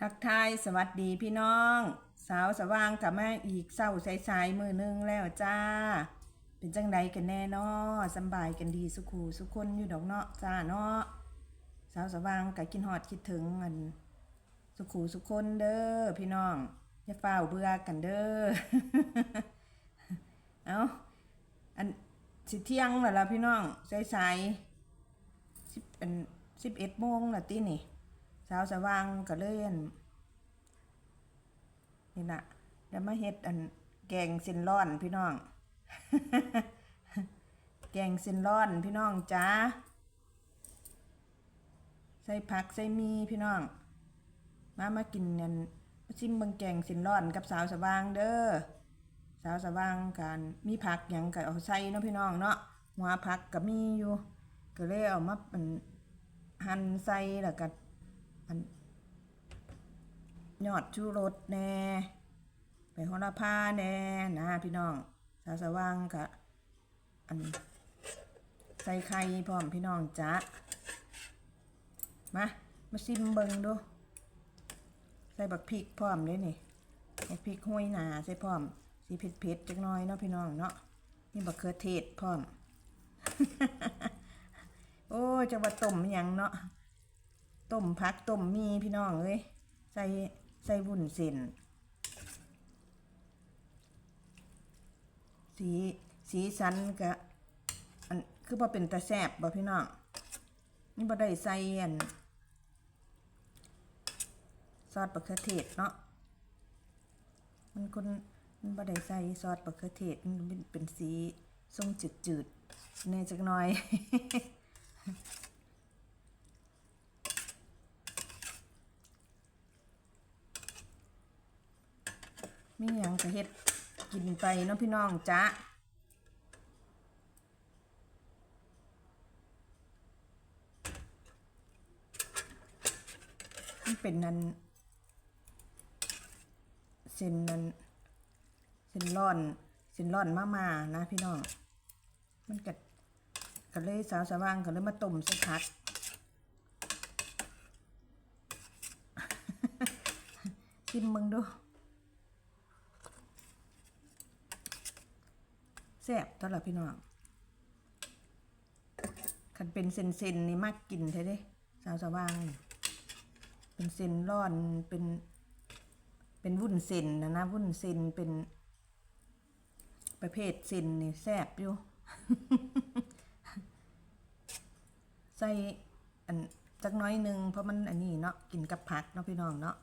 ทักทายสวัสดีพี่น้อง สาวสว่างกลับมาอีกเศร้าสายๆมือหนึงแล้วจ้า เป็นจังใดกันแน่นาะสบายกันดีสุขูสุขคนอยู่ดอกเนาะจ้าเนาะสาวสว่างกะกินฮอดคิดถึงอัน สุขูสุขคนเด้อพี่น้องอย่าเฝ้าเบื่อกันเด้อเอาอันสิเที่ยงแล้วล่ะพี่น้องสายๆสิบเป็นสิบเอ็ดโมงละตีนี่ สาวสว่างก็เล่นนี่นะแล้วมาเฮ็ดอันแกงเส้นร้อนพี่น้อง แกงเส้นร้อนพี่น้องจ้าใส่ผักใส่มีพี่น้อง มามากินกันมาชิมเบิงแกงเส้นร้อนกับสาวสว่างเด้อสาวสว่างกันมีผักหยังก็เอาใส่เนาะพี่น้องเนาะหัวผักก็มีอยู่ ก็เลยเอามาเป็นหั่นใส่แล้วก็ อันยอดชูรสแน่ไปโหระพาแน่นะพี่น้องสาสว่างก็อันใส่ไข่พร้อมพี่น้องจ้ะมามาชิมเบิงดู ใส่บักพริกพร้อมเลยนี่บักพริกห้วยหนาใส่พร้อมสีเผ็ดๆจักน่อยเนาะพี่น้องเนาะนี่บักเขือเทศพร้อม โอ้จะว่าต้มยังเนาะ ต้มพักต้มมีพี่น้องเอ้ยใส่ใส่วุ้นเส้นสีสีสันกะอันคือพอเป็นตาแซบบ่พี่น้องนี่บ่ได้ใส่อันซอสมะเขือเทศเนาะมันคนมันบ่ได้ใส่ซอสมะเขือเทศมันเป็นเป็นสีทรงจืดๆแน่จักหน่อย มีหยังก็เฮ็ดกินไปเนาะพี่น้องจ๊ะมันเป็นนันเส้นนันเส้นร่อนเส้นร่อนมามานะพี่น้อง มันกัดก็เลยสาวสว่างก็เลยมาต้มใส่ผักชิมมึงดู แซ่บตลอนละพี่น้องคันเป็นเส้นๆนี่มากกินใช่เด้สาวสว่างนี่เป็นเส้นร่อนเป็น เป็นวุ้นเส้นนะนะวุ้นเส้นเป็น ประเภทเส้นนี่แซ่บอยู่ใส่อันจักน้อยหนึ่งเพราะมันอันนี้เนาะกินกับผักเนาะพี่น้องเนาะ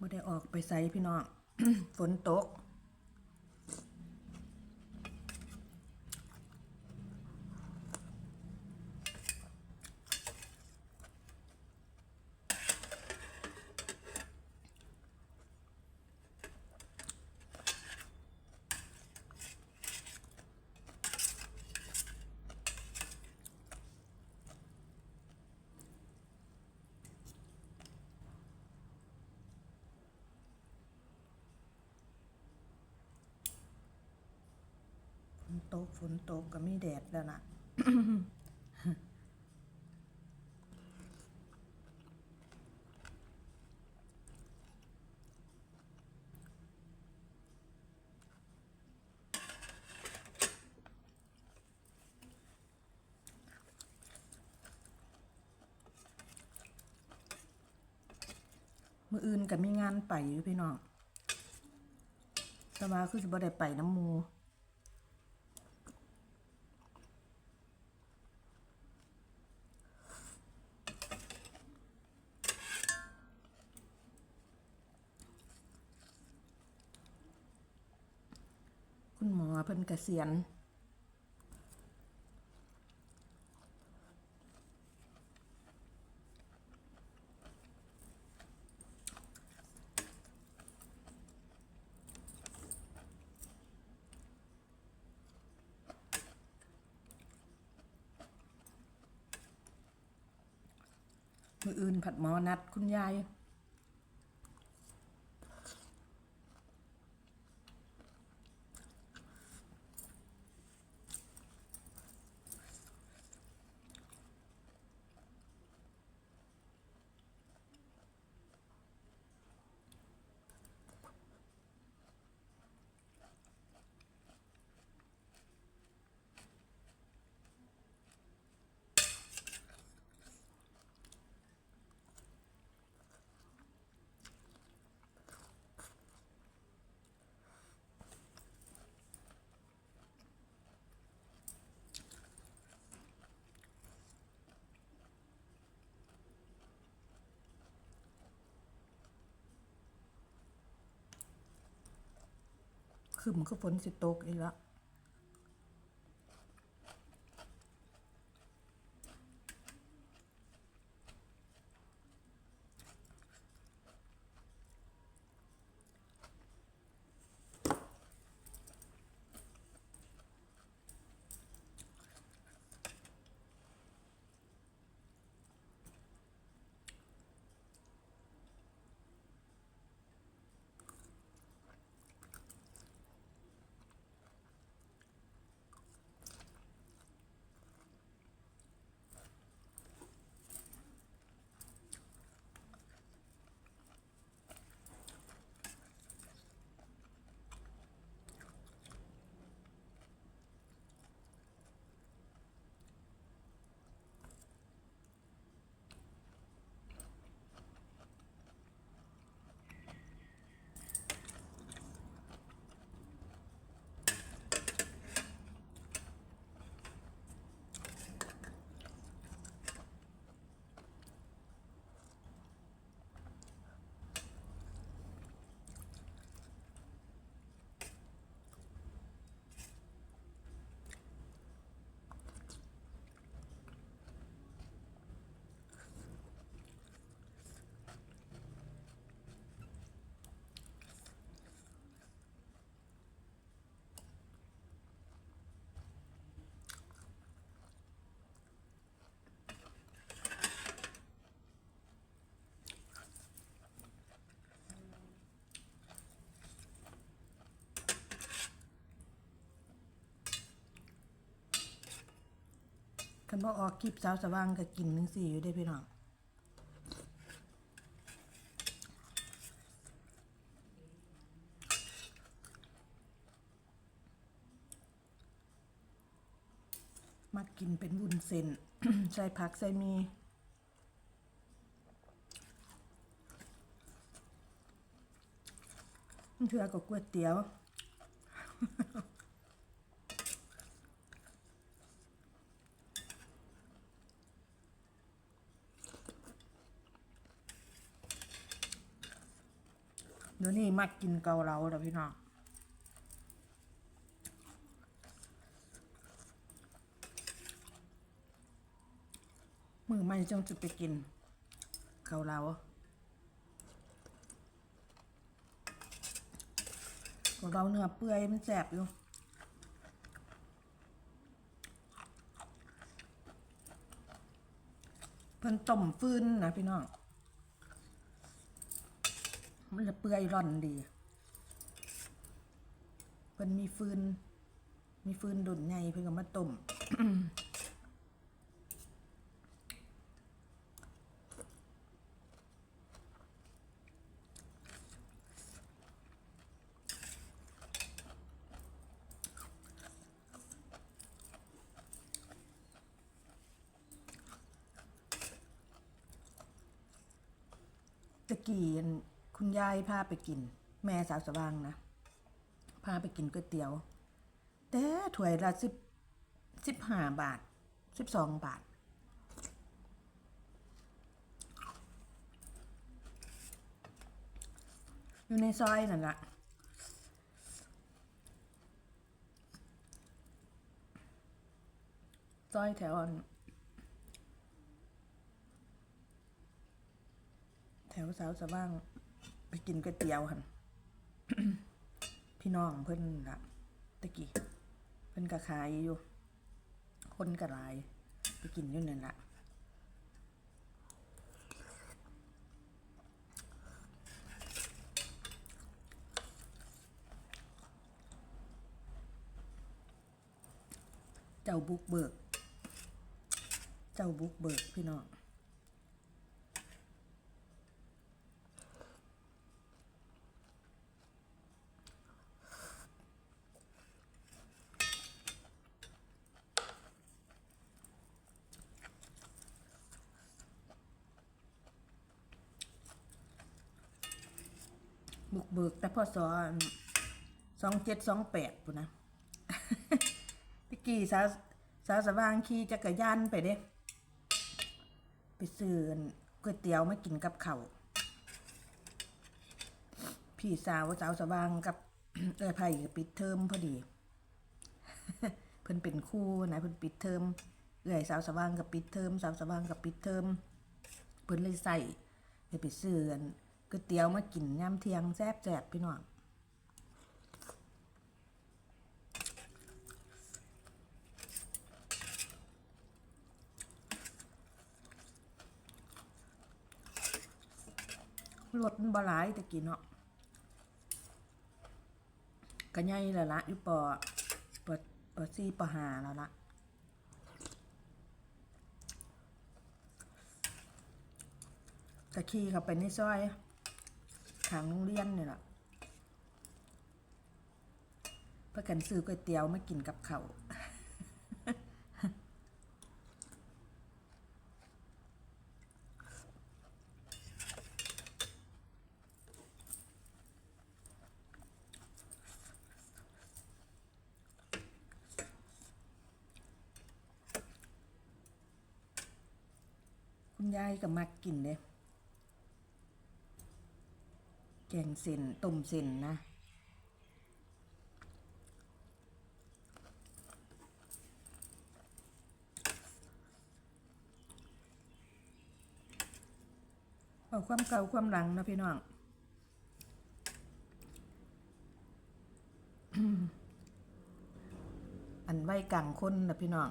ไม่ได้ออกไปใส่พี่น้อง ฝนตก ตกฝนตกก็มีแดดแล้วนะมืออื่นก็บมีงานไปอยู่พี่น้องแต่ว่าคือสิบ่ได้ไปน้ำมู เพิ่นเกษียณมืออื่นผัดหมอนัดคุณยาย คือมันก็ฝนสิตกอีกแล้ว คันบ่ออกคลิปสาวสว่างก็กินจังซี่อยู่ได้พี่น้องมักกินเป็นวุ้นเส้น ใส่ผักใส่มีเถื่อกับก๋วยเตี๋ยว เดี๋ยวนี้มักกินเกาเหลาแล้วพี่น้องมือไม่จังจะไปกิน เกาเหลาเกาเหลาเนื้อเปื่อยมันแสบอยู่เพิ่นต้มฟืนนะพี่น้อง มันจะเปื่อยร่อนดีเพิ่นมีฟืน มีฟืนดุนใหญ่เพิ่นก็มาต้มตะกี้อัน คุณยายพาไปกิน แม่สาวสว่างนะ พาไปกินก๋วยเตี๋ยว แต่ถ้วยละสิบสิบห้าบาทสิบสองบาท อยู่ในซอยนั่นแหละซอยแถวอันแถวสาวสว่าง ไปกินก๋วยเตี๋ยวหันพี่น้องเพิ่นละตะกี้เพิ่นก็ขายอยู่ คนก็หลาย ไปกินอยู่นั่นละเจ้าบุกเบิก เจ้าบุกเบิกพี่น้อง เบิกแต่พ่อสอนสองเจ็ดสองแปดปุ่นนะตะกี้สาวสาวสว่างขี่จักรยานไปเด้ไปซื้อก๋วยเตี๋ยวมากินกับเขาวพี่สาวสาวสว่างกับเออไผ่ก็ปิดเทอมพอดี เพิ่นเป็นคู่นะเพิ่นปิดเทอมเอื้อยสาวสว่างกับปิดเทอมสาวสว่างกับปิดเทอมเพิ่นเลยใส่ไปไปซื้อ ก๋วยเตี๋ยวมากินยามเที่ยงแซ่บแซ่บพี่น้องรถมันบ่หลายแต่กี้เนาะก็ใหญ่แล้วละอยู่ปอปอปอซีปอหาแล้วละตะขี่เข้าไปในซอย ทางโรงเรียนนี่แหละเพื่อกันซื้อก๋วยเตี๋ยวมากินกับเขา คุณยายก็มักกินเด้ แกงเส้นต้มเส้นนะ เอาความเก่าความหลังนะพี่น้องอันไว้กลางคนนะพี่น้อง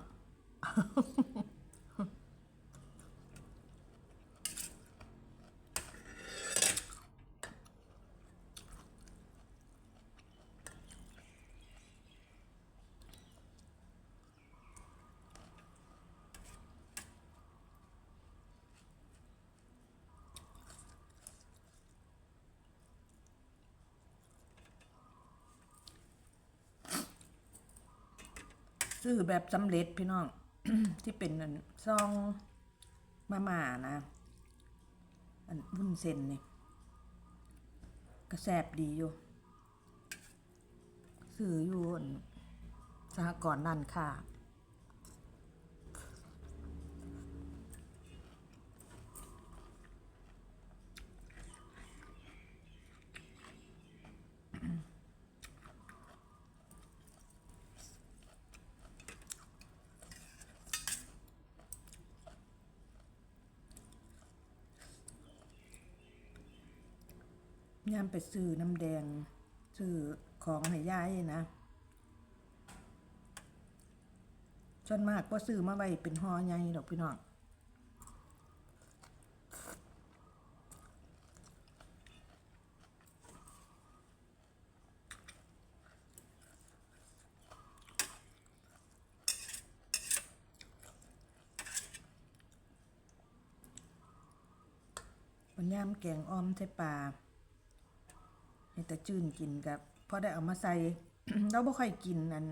ซื้อแบบสำเร็จพี่น้อง ที่เป็นอันซองมาม่านะ อันวุ้นเส้นนี่กระแสบดีอยู่ซื้ออยู่อันสหกรณ์ดันค่า ยามไปซื้อน้ำแดง ซื้อของให้ยายนะส่วนมากก็ซื้อมาไว้เป็นห่อใหญ่ดอกพี่น้องวันยามแกงอ้อมใส่ปลา ให้แต่จืนกินกับพอได้เอามาใส่ เราบ่ค่อยกินอัน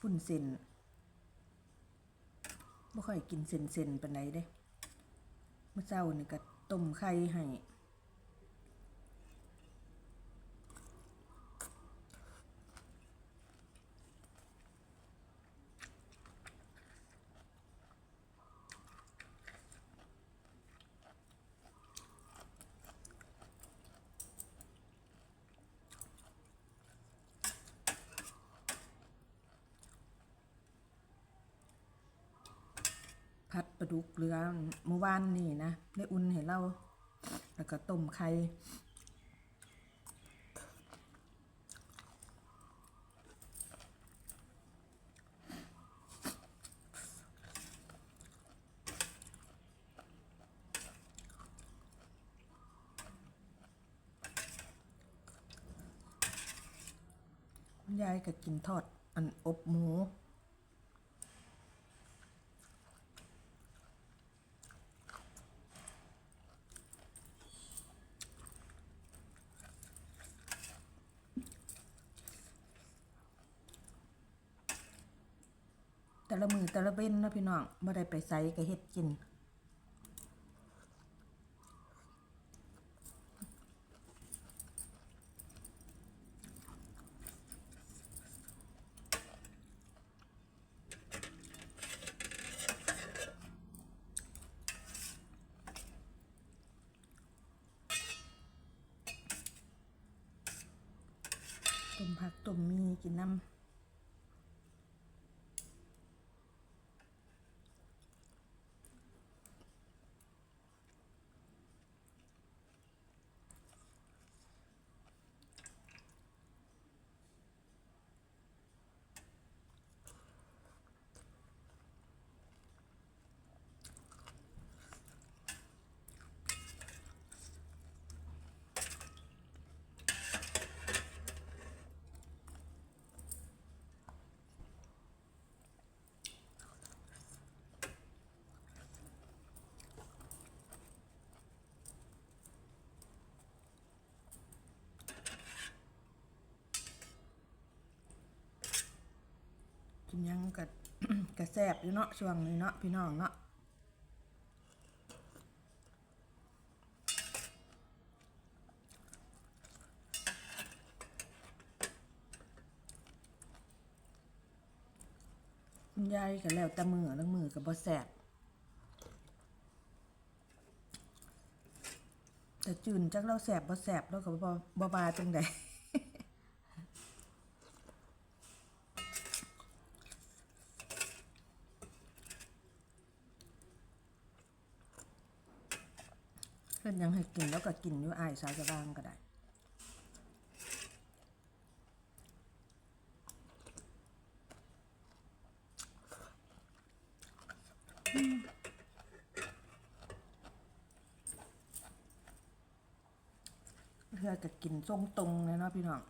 พุ่นเส้นบ่ค่อยกินเส้นเส้นๆปานใดเด้เมื่อเช้านี่ก็ต้มไข่ให้ ลาดุก เมื่อวานนี่นะได้อุ่นให้เราแล้วก็ต้มไข่ยายก็กินทอดอันอบหมู แต่ละมือแต่ละ เว้นเนะพี่น้องบ่ได้ไปไสก็เฮ็ดกินต้มผักต้มมีกินน้ำ กินยังก็ก็แซบอยู่เนาะช่วงนี้เนาะพี่น้องเนาะคุณยายก็แล้วแต่มือแล้วมือก็บ่แซบแต่จืนจักเราแซบบ่แซ่บเราก็บ่บ่บาจังใด พิ่นยังให้กินแล้วก็กินอยู่อายสาวจะบ้างก็ได้เพื่อจะกินทรงตรงเลยเนาะพี่น้อง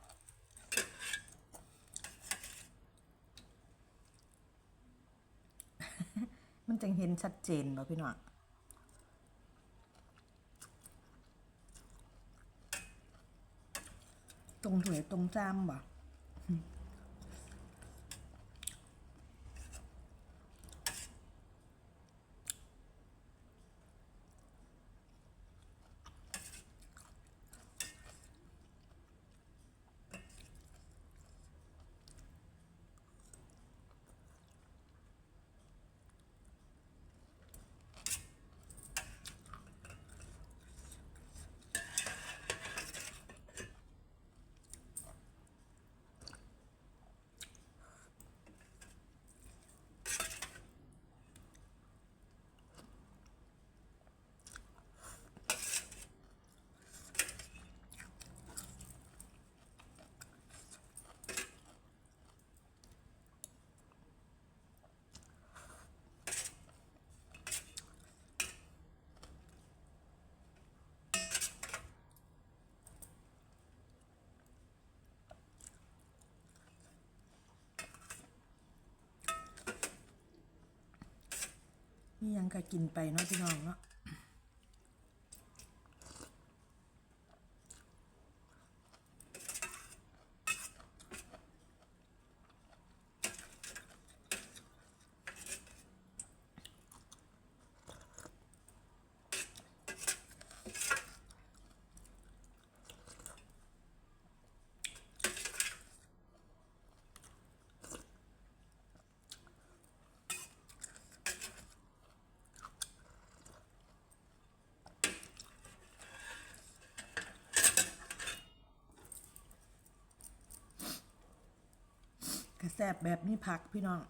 มันจังเห็นชัดเจนบ่พี่น้อง ตรงถวยตรงจามบ่ นี่ยังก็กินไปเนาะพี่น้องเนาะ แซ่บแบบนี้พักพี่น้อง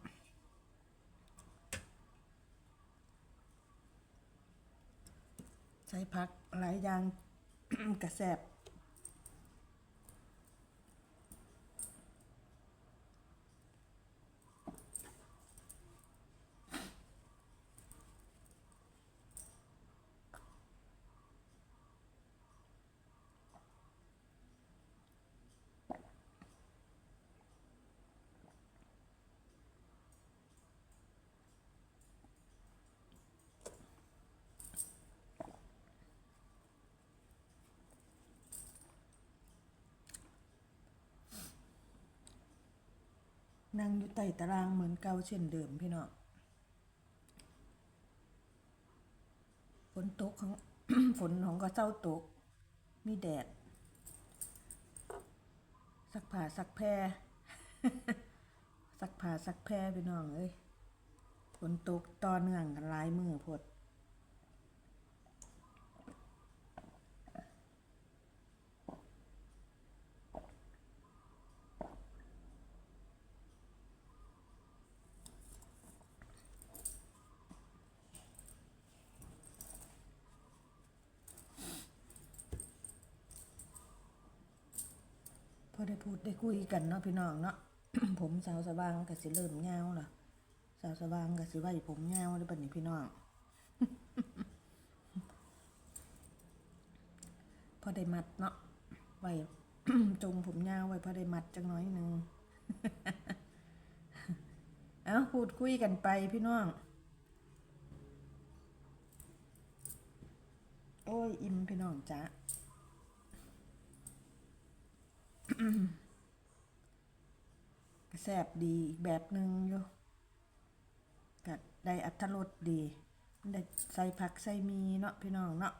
ใช้พักหลายอย่างกระแสบ นั่งอยู่ใต้ตารางเหมือนเก่าเช่นเดิมพี่น้องฝนตกของฝนของก็เจ้าตก มีแดด สักผ้าสักแพรสักผ้าสักแพรพี่น้องเอ้ยฝนตกต่อเนื่องกันหลายมือพด ได้พูดได้คุยกันเนาะพี่น้องเนาะ ผมสาวสว่างก็สิเริ่มยาล่ะ สาวสว่างก็สิไว้ผมยาได้อบัดนี้พี่น้อง พอได้มัดเนาะ ไว้จงผมยาไว้พอได้มัดจังน้อยหนึงเอาพูดคุยกันไปพี่น้อง โอ้ย อิ่มพี่น้องจ้า ก็แซ่บดีอีกแบบหนึ่งอยู่ก็ได้อัตรสดีได้ใส่ผักใส่มีเนาะพี่น้องเนาะ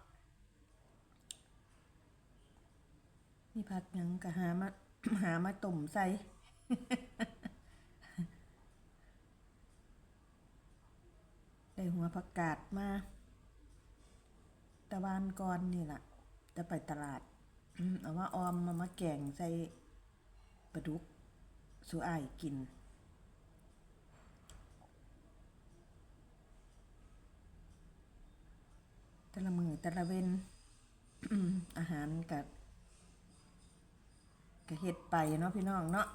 มีผักยังก็หามาหามาต้มใส่ ได้หัวผักกาดมาตะวันก่อนนี่แหละจะไปตลาด เอามาออมมามาแกงใส่ปลาดุกสู่อ้ายกิน แต่ละมือแต่ละเว้นอาหารกับกะเฮ็ดไปเนาะพี่น้องเนาะ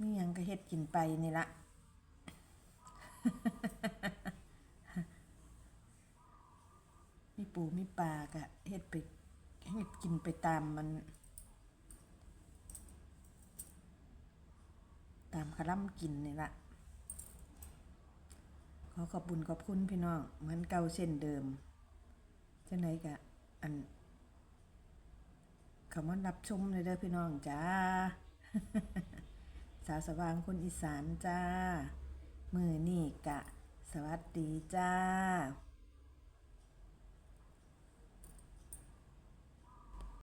มีหยังก็เฮ็ดกินไปนี่ละ มี ปูมีปลากะเฮ็ดไปเฮ็ดกินไปตามมัน ตามคาร่ำกินนี่ละขอขอบบุญขอบคุณพี่น้องเหมือนเก่าเช่นเดิมจังไหนกะอันคำว่ารับชมเลยเด้อพี่น้องจ้า สาวสว่างคนอีสานจ้า มือนี่กะ สวัสดีจ้า